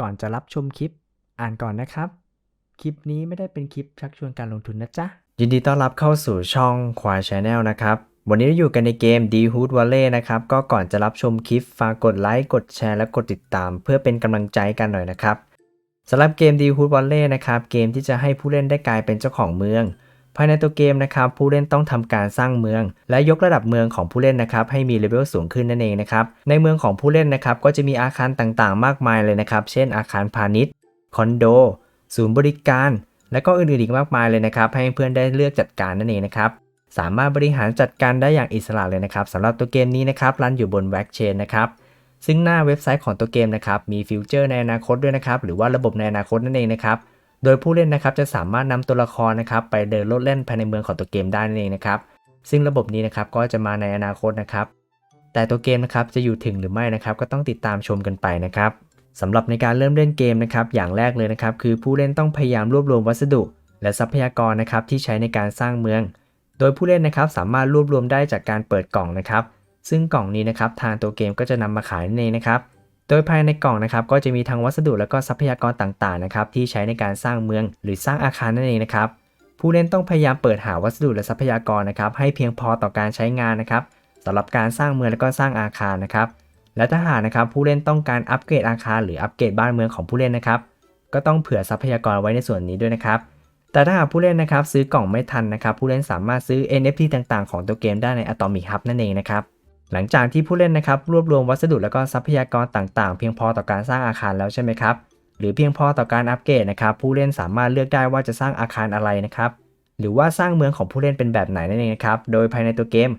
ก่อนจะรับชมคลิป อ่านก่อนนะครับ คลิปนี้ไม่ได้เป็นคลิปชักชวนการลงทุนนะจ๊ะ ยินดีต้อนรับเข้าสู่ช่องควายชาแนลนะครับ วันนี้เราอยู่กันในเกม D Hood Valley นะครับ ก็ก่อนจะรับชมคลิปฝากกดไลค์ กดแชร์และกดติดตาม เพื่อเป็นกำลังใจกันหน่อยนะครับสำหรับเกม D Hood Valley นะครับ เกมที่จะให้ผู้เล่นได้กลายเป็นเจ้าของเมือง ภายในตัวเกมนะครับผู้เล่นต้องทำการสร้างเมือง และยกระดับเมืองของผู้เล่นนะครับให้มีเลเวลสูงขึ้นนั่นเองนะครับในเมืองของผู้เล่นนะครับก็จะมีอาคารต่างๆ มากมายเลยนะครับ เช่น อาคารพาณิชย์คอนโด ศูนย์บริการ และก็อื่นๆอีกมากมายเลยนะครับให้เพื่อนได้เลือกจัดการนั่นเองนะครับสามารถบริหารจัดการได้อย่างอิสระเลยนะครับสำหรับตัวเกมนี้นะครับรันอยู่บน w a c c h a i n นะครับซึ่งหน้าเว็บไซต์ของตัวเกมนะครับมีฟิวเจอร์ในอนาคตด้วยนะครับหรือว่าระบบในอนาคตนั่นเองนะครับ โดยผู้เล่นนะครับจะสามารถนำตัวละครนะครับไปเดินลดเล่นภายในเมืองของตัวเกมได้นั่นเองนะครับ ซึ่งระบบนี้นะครับก็จะมาในอนาคตนะครับ แต่ตัวเกมนะครับจะอยู่ถึงหรือไม่นะครับก็ต้องติดตามชมกันไปนะครับสำหรับในการเริ่มเล่นเกมนะครับอย่างแรกเลยนะครับคือผู้เล่นต้องพยายามรวบรวมวัสดุ และทรัพยากรนะครับที่ใช้ในการสร้างเมือง โดยผู้เล่นนะครับสามารถรวบรวมได้จากการเปิดกล่องนะครับ ซึ่งกล่องนี้นะครับทางตัวเกมก็จะนำมาขายนั่นเองนะครับ โดยภายในกล่องนะครับก็จะมีทั้งวัสดุและก็ทรัพยากรต่างๆนะครับที่ใช้ในการสร้างเมืองหรือสร้างอาคารนั่นเองนะครับผู้เล่นต้องพยายามเปิดหาวัสดุและทรัพยากรนะครับให้เพียงพอต่อการใช้งานนะครับสำหรับการสร้างเมืองและก็สร้างอาคารนะครับและถ้าหากนะครับผู้เล่นต้องการอัปเกรดอาคารหรืออัปเกรดบ้านเมืองของผู้เล่นนะครับก็ต้องเผื่อทรัพยากรไว้ในส่วนนี้ด้วยนะครับแต่ถ้าหากผู้เล่นนะครับซื้อกล่องไม่ทันนะครับผู้เล่นสามารถซื้อ NFT ต่างๆ ของตัวเกมได้ใน Atomic Hub นั่นเองนะครับ หลังจากที่ผู้เล่นนะครับรวบรวมวัสดุและก็ทรัพยากรต่างๆ เพียงพอต่อการสร้างอาคารแล้วใช่ไหมครับหรือเพียงพอต่อการอัปเกรดนะครับผู้เล่นสามารถเลือกได้ว่าจะสร้างอาคารอะไรนะครับหรือว่าสร้างเมืองของผู้เล่นเป็นแบบไหนนั่นเองนะครับโดยภายในตัวเกม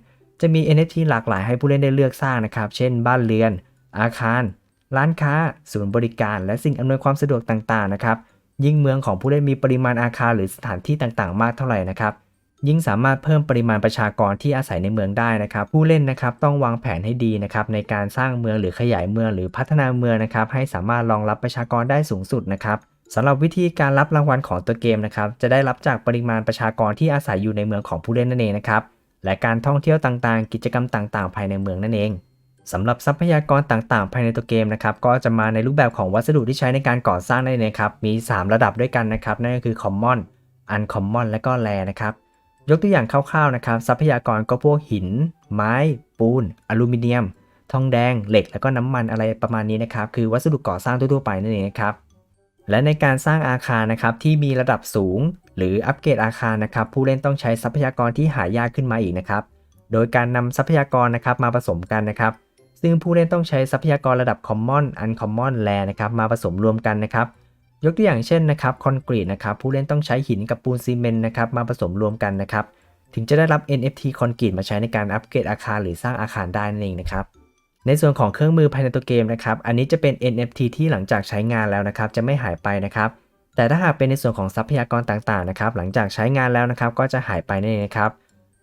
จะมี NFT หลากหลายให้ผู้เล่นได้เลือกสร้างนะครับเช่น บ้านเรือน อาคาร ร้านค้า ศูนย์บริการ และสิ่งอำนวยความสะดวกต่างๆนะครับยิ่งเมืองของผู้เล่นมีปริมาณอาคารหรือสถานที่ต่างๆ มากเท่าไหร่นะครับ ยิ่งสามารถเพิ่มปริมาณประชากรที่อาศัยในเมืองได้นะครับ ผู้เล่นนะครับต้องวางแผนให้ดีนะครับในการสร้างเมืองหรือขยายเมืองหรือพัฒนาเมืองนะครับให้สามารถรองรับประชากรได้สูงสุดนะครับสำหรับวิธีการรับรางวัลของตัวเกมนะครับจะได้รับจากปริมาณประชากรที่อาศัยอยู่ในเมืองของผู้เล่นนั่นเองนะครับและการท่องเที่ยวต่างๆ กิจกรรมต่างๆ ภายในเมืองนั่นเองสำหรับทรัพยากรต่างๆ ภายในตัวเกมนะครับก็จะมาในรูปแบบของวัสดุที่ใช้ในการก่อสร้างนั่นเองครับมี 3 ระดับด้วยกันนะครับนั่นก็คือ Common Uncommon และก็ Rare นะครับ ยกตัวอย่างคร่าวๆนะครับ ทรัพยากรก็พวกหิน ไม้ ปูน อลูมิเนียม ทองแดง เหล็ก แล้วก็น้ำมันอะไรประมาณนี้นะครับ คือวัสดุก่อสร้างทั่วๆไปนั่นเองนะครับ และในการสร้างอาคารนะครับที่มีระดับสูง หรืออัปเกรดอาคารนะครับ ผู้เล่นต้องใช้ทรัพยากรที่หายากขึ้นมาอีกนะครับ โดยการนำทรัพยากรนะครับมาผสมกันนะครับ ซึ่งผู้เล่นต้องใช้ทรัพยากรระดับ Common Uncommon Rare นะครับมาผสมรวมกันนะครับ ยกตัวอย่างเช่นนะครับคอนกรีตนะครับผู้เล่นต้องใช้หินกับปูนซีเมนต์นะครับมาผสมรวมกันนะครับถึงจะได้รับ NFT คอนกรีตมาใช้ในการอัปเกรดอาคารหรือสร้างอาคารได้นั่นเองนะครับในส่วนของเครื่องมือภายในตัวเกมนะครับอันนี้จะเป็น NFT ที่หลังจากใช้งานแล้วนะครับจะไม่หายไปนะครับแต่ถ้าหากเป็นในส่วนของทรัพยากรต่างๆนะครับหลังจากใช้งานแล้วนะครับก็จะหายไปนั่นเองนะครับ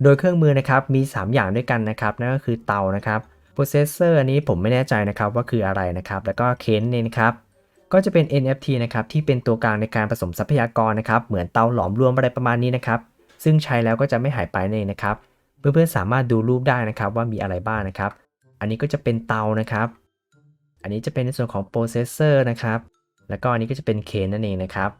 โดยเครื่องมือนะครับมี 3 อย่างด้วยกันนะครับนั่นก็คือเตานะครับ processor อันนี้ผมไม่แน่ใจนะครับว่าคืออะไรนะครับแล้วก็เคนนี่นะครับ ก็จะเป็น NFT นะครับที่เป็นตัวกลางในการผสมทรัพยากรนะครับเหมือนเตาหลอมรวมอะไรประมาณนี้นะครับซึ่งใช้แล้วก็จะไม่หายไปนั่นเองนะครับเพื่อนๆสามารถดูรูปได้นะครับว่ามีอะไรบ้างนะครับ อันนี้ก็จะเป็นเตานะครับ อันนี้จะเป็นในส่วนของ processor นะครับแล้วก็อันนี้ก็จะเป็นเคนนั่นเองนะครับ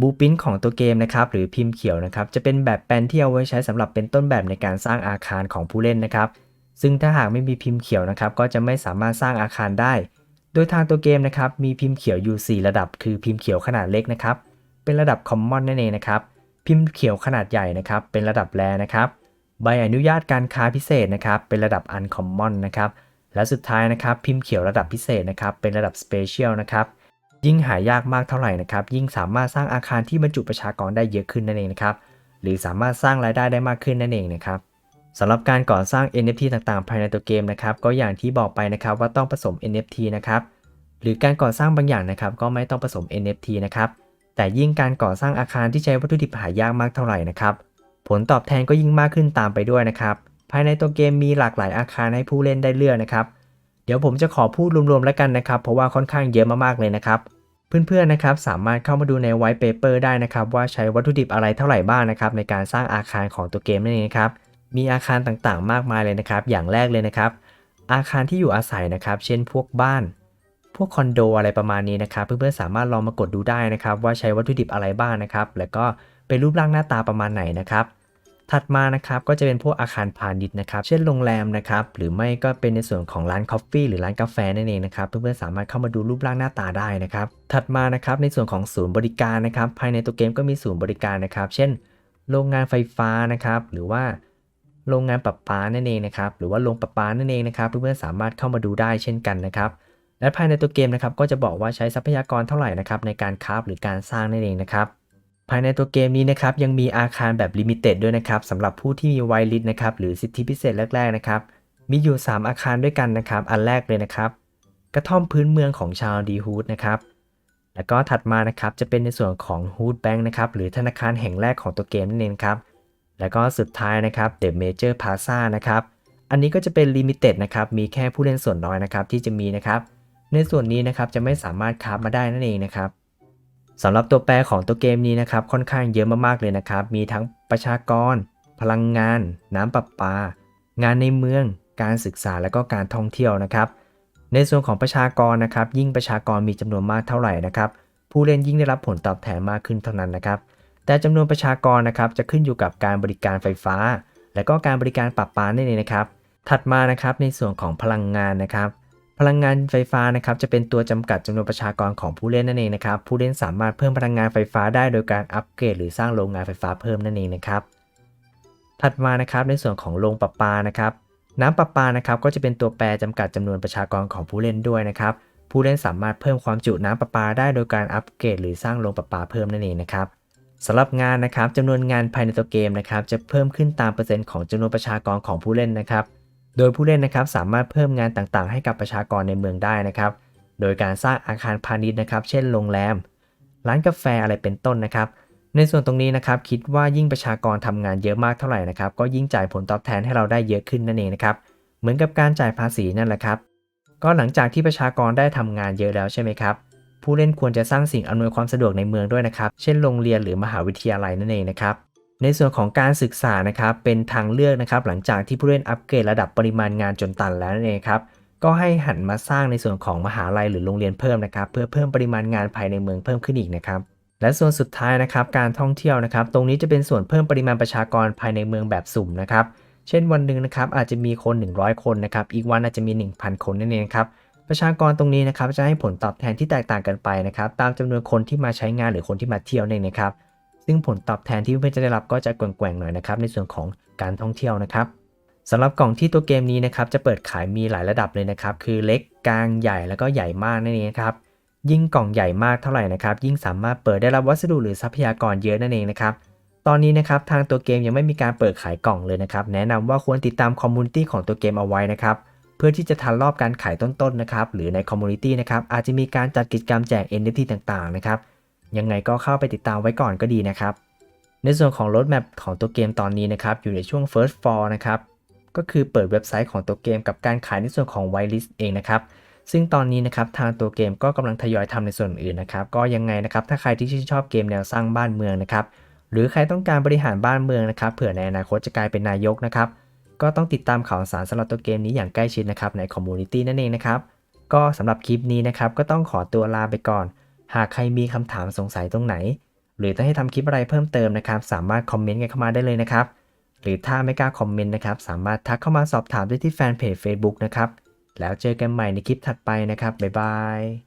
บูปินของตัวเกมนะครับหรือพิมพ์เขียวนะครับจะเป็นแบบแปลนที่เอาไว้ใช้สำหรับเป็นต้นแบบในการสร้างอาคารของผู้เล่นนะครับ ซึ่งถ้าหากไม่มีพิมพ์เขียวนะครับ ก็จะไม่สามารถสร้างอาคารได้ โดยทางตัวเกมนะครับมีพิมพ์เขียวอยู่ 4 ระดับ คือพิมพ์เขียวขนาดเล็กนะครับเป็นระดับ Common นั่นเองนะครับพิมพ์เขียวขนาดใหญ่นะครับเป็นระดับแรนะครับใบอนุญาตการค้าพิเศษนะครับเป็นระดับ Uncommon นะครับและสุดท้ายนะครับพิมพ์เขียวระดับพิเศษนะครับเป็นระดับ Special นะครับยิ่งหายากมากเท่าไหร่นะครับยิ่งสามารถสร้างอาคารที่บรรจุประชากรได้เยอะขึ้นนั่นเองนะครับหรือสามารถสร้างรายได้ได้มากขึ้นนั่นเองนะครับสำหรับการก่อสร้าง NFT ต่างๆ ภายในตัวเกมนะครับก็อย่างที่บอกไปนะครับว่าต้องผสม NFT นะครับ หรือการก่อสร้างบางอย่างนะครับ ก็ไม่ต้องผสม NFT นะครับ แต่ยิ่งการก่อสร้างอาคารที่ใช้วัตถุดิบหายากมากเท่าไหร่นะครับ ผลตอบแทนก็ยิ่งมากขึ้นตามไปด้วยนะครับ ภายในตัวเกมมีหลากหลายอาคารให้ผู้เล่นได้เลือกนะครับ เดี๋ยวผมจะขอพูดรวมๆแล้วกันนะครับ เพราะว่าค่อนข้างเยอะมากๆเลยนะครับ เพื่อนๆนะครับสามารถเข้ามาดูในไวท์เปเปอร์ได้นะครับ ว่าใช้วัตถุดิบอะไรเท่าไหร่บ้างนะครับในการสร้างอาคารของตัวเกมนั่นเองครับ มีอาคารต่างๆ มากมายเลยนะครับ อย่างแรกเลยนะครับ อาคารที่อยู่อาศัยนะครับ เช่นพวกบ้าน พวกคอนโดอะไรประมาณนี้นะครับ เพื่อนๆสามารถลองมากดดูได้นะครับ ว่าใช้วัตถุดิบอะไรบ้างนะครับ แล้วก็เป็นรูปร่างหน้าตาประมาณไหนนะครับ ถัดมานะครับก็จะเป็นพวกอาคารพาณิชย์นะครับ เช่นโรงแรมนะครับ หรือไม่ก็เป็นในส่วนของร้านกาแฟหรือร้านกาแฟนั่นเองนะครับเพื่อนๆสามารถเข้ามาดูรูปร่างหน้าตาได้นะครับ ถัดมานะครับในส่วนของศูนย์บริการนะครับ ภายในตัวเกมก็มีศูนย์บริการนะครับ เช่น โรงงานไฟฟ้านะครับ หรือว่าโรงงานประปานั่นเองนะครับ หรือว่าโรงประปานั่นเองนะครับ เพื่อนๆสามารถเข้ามาดูได้เช่นกันนะครับ และภายในตัวเกมนะครับก็จะบอกว่าใช้ทรัพยากรเท่าไหร่นะครับในการคราฟหรือการสร้างนั่นเองนะครับภายในตัวเกมนี้นะครับยังมีอาคารแบบลิมิเต็ดด้วยนะครับสำหรับผู้ที่มีไวลิสนะครับหรือสิทธิพิเศษแรกๆนะครับมีอยู่ 3 อาคารด้วยกันนะครับอันแรกเลยนะครับ กระท่อมพื้นเมืองของชาวดีฮูดนะครับแล้วก็ถัดมานะครับจะเป็นในส่วนของฮูดแบงค์นะครับหรือธนาคารแห่งแรกของตัวเกมนั่นเองครับแล้วก็สุดท้ายนะครับเดอะเมเจอร์พาซานะครับอันนี้ก็จะเป็นลิมิเต็ดนะครับมีแค่ผู้เล่นส่วนน้อยนะครับที่จะมีนะครับ ในส่วนนี้นะครับจะไม่สามารถคราฟมาได้นั่นเองนะครับสำหรับตัวแปรของตัวเกมนี้นะครับค่อนข้างเยอะมากๆเลยนะครับ มีทั้งประชากร พลังงาน น้ำประปา งานในเมือง การศึกษาและก็การท่องเที่ยวนะครับ ในส่วนของประชากรนะครับ ยิ่งประชากรมีจำนวนมากเท่าไหร่นะครับ ผู้เล่นยิ่งได้รับผลตอบแทนมากขึ้นเท่านั้นนะครับ แต่จำนวนประชากรนะครับจะขึ้นอยู่กับการบริการไฟฟ้า และก็การบริการปรับปานั่นเองนะครับ ถัดมานะครับในส่วนของพลังงานนะครับ พลังงานไฟฟ้านะครับจะเป็นตัวจำกัดจำนวนประชากรของผู้เล่นนั่นเองนะครับผู้เล่นสามารถเพิ่มพลังงานไฟฟ้าได้โดยการอัปเกรดหรือสร้างโรงงานไฟฟ้าเพิ่มนั่นเองนะครับถัดมานะครับในส่วนของโรงประปานะครับน้ำประปานะครับก็จะเป็นตัวแปรจำกัดจำนวนประชากรของผู้เล่นด้วยนะครับผู้เล่นสามารถเพิ่มความจุน้ำประปาได้โดยการอัปเกรดหรือสร้างโรงประปาเพิ่มนั่นเองนะครับสำหรับงานนะครับจำนวนงานภายในตัวเกมนะครับจะเพิ่มขึ้นตามเปอร์เซ็นต์ของจำนวนประชากรของผู้เล่นนะครับ โดยผู้เล่นนะครับสามารถเพิ่มงานต่างๆ ให้กับประชากรในเมืองได้นะครับ โดยการสร้างอาคารพาณิชย์นะครับ เช่นโรงแรม ร้านกาแฟอะไรเป็นต้นนะครับ ในส่วนตรงนี้นะครับคิดว่ายิ่งประชากรทำงานเยอะมากเท่าไหร่นะครับ ก็ยิ่งจ่ายผลตอบแทนให้เราได้เยอะขึ้นนั่นเองนะครับ เหมือนกับการจ่ายภาษีนั่นแหละครับ ก็หลังจากที่ประชากรได้ทำงานเยอะแล้วใช่ไหมครับ ผู้เล่นควรจะสร้างสิ่งอำนวยความสะดวกในเมืองด้วยนะครับ เช่นโรงเรียนหรือมหาวิทยาลัยนั่นเองนะครับ ในส่วนของการศึกษานะครับเป็นทางเลือกนะครับหลังจากที่ผู้เล่นอัปเกรดระดับปริมาณงานจนตันแล้วนั่นเองครับก็ให้หันมาสร้างในส่วนของมหาลัยหรือโรงเรียนเพิ่มนะครับเพื่อเพิ่มปริมาณงานภายในเมืองเพิ่มขึ้นอีกนะครับและส่วนสุดท้ายนะครับการท่องเที่ยวนะครับ ตรงนี้จะเป็นส่วนเพิ่มปริมาณประชากรภายในเมืองแบบสุ่มนะครับเช่นวันหนึ่งนะครับอาจจะมีคน 100 คนนะครับอีกวันอาจจะมี 1,000 คนนั่นเองครับประชากรตรงนี้นะครับจะให้ผลตอบแทนที่แตกต่างกันไปนะครับตามจำนวนคนที่มาใช้งานหรือคนที่มาเที่ยวนั่นเองนะครับ ซึ่งผลตอบแทนที่เพื่อนจะได้รับก็จะแกว่งๆหน่อยนะครับในส่วนของการท่องเที่ยวนะครับสำหรับกล่องที่ตัวเกมนี้นะครับจะเปิดขายมีหลายระดับเลยนะครับคือเล็กกลางใหญ่แล้วก็ใหญ่มากนั่นเองครับยิ่งกล่องใหญ่มากเท่าไหร่นะครับยิ่งสามารถเปิดได้รับวัสดุหรือทรัพยากรเยอะนั่นเองนะครับตอนนี้นะครับทางตัวเกมยังไม่มีการเปิดขายกล่องเลยนะครับแนะนำว่าควรติดตามคอมมูนิตี้ของตัวเกมเอาไว้นะครับเพื่อที่จะทันรอบการขายต้นๆนะครับหรือในคอมมูนิตี้นะครับอาจจะมีการจัดกิจกรรมแจก NFT ต่างๆนะครับ ยังไงก็เข้าไปติดตามไว้ก่อนก็ดีนะครับ ในส่วนของรถแมพของตัวเกมตอนนี้นะครับ อยู่ในช่วง first fall นะครับ ก็คือเปิดเว็บไซต์ของตัวเกมกับการขายในส่วนของ whitelist เองนะครับ ซึ่งตอนนี้นะครับทางตัวเกมก็กำลังทยอยทำในส่วนอื่นนะครับ ก็ยังไงนะครับถ้าใครที่ชื่นชอบเกมแนวสร้างบ้านเมืองนะครับ หรือใครต้องการบริหารบ้านเมืองนะครับ เผื่อในอนาคตจะกลายเป็นนายกนะครับ ก็ต้องติดตามข่าวสารสำหรับตัวเกมนี้อย่างใกล้ชิดนะครับในคอมมูนิตี้นั่นเองนะครับ ก็สำหรับคลิปนี้นะครับก็ต้องขอตัวลาไปก่อน หากใครมีคำถามสงสัยตรงไหน หรือต้องให้ทำคลิปอะไรเพิ่มเติมนะครับ สามารถคอมเมนต์กันเข้ามาได้เลยนะครับ หรือถ้าไม่กล้าคอมเมนต์นะครับ สามารถทักเข้ามาสอบถามได้ที่แฟนเพจ Facebook นะครับ แล้วเจอกันใหม่ในคลิปถัดไปนะครับ บ๊ายบาย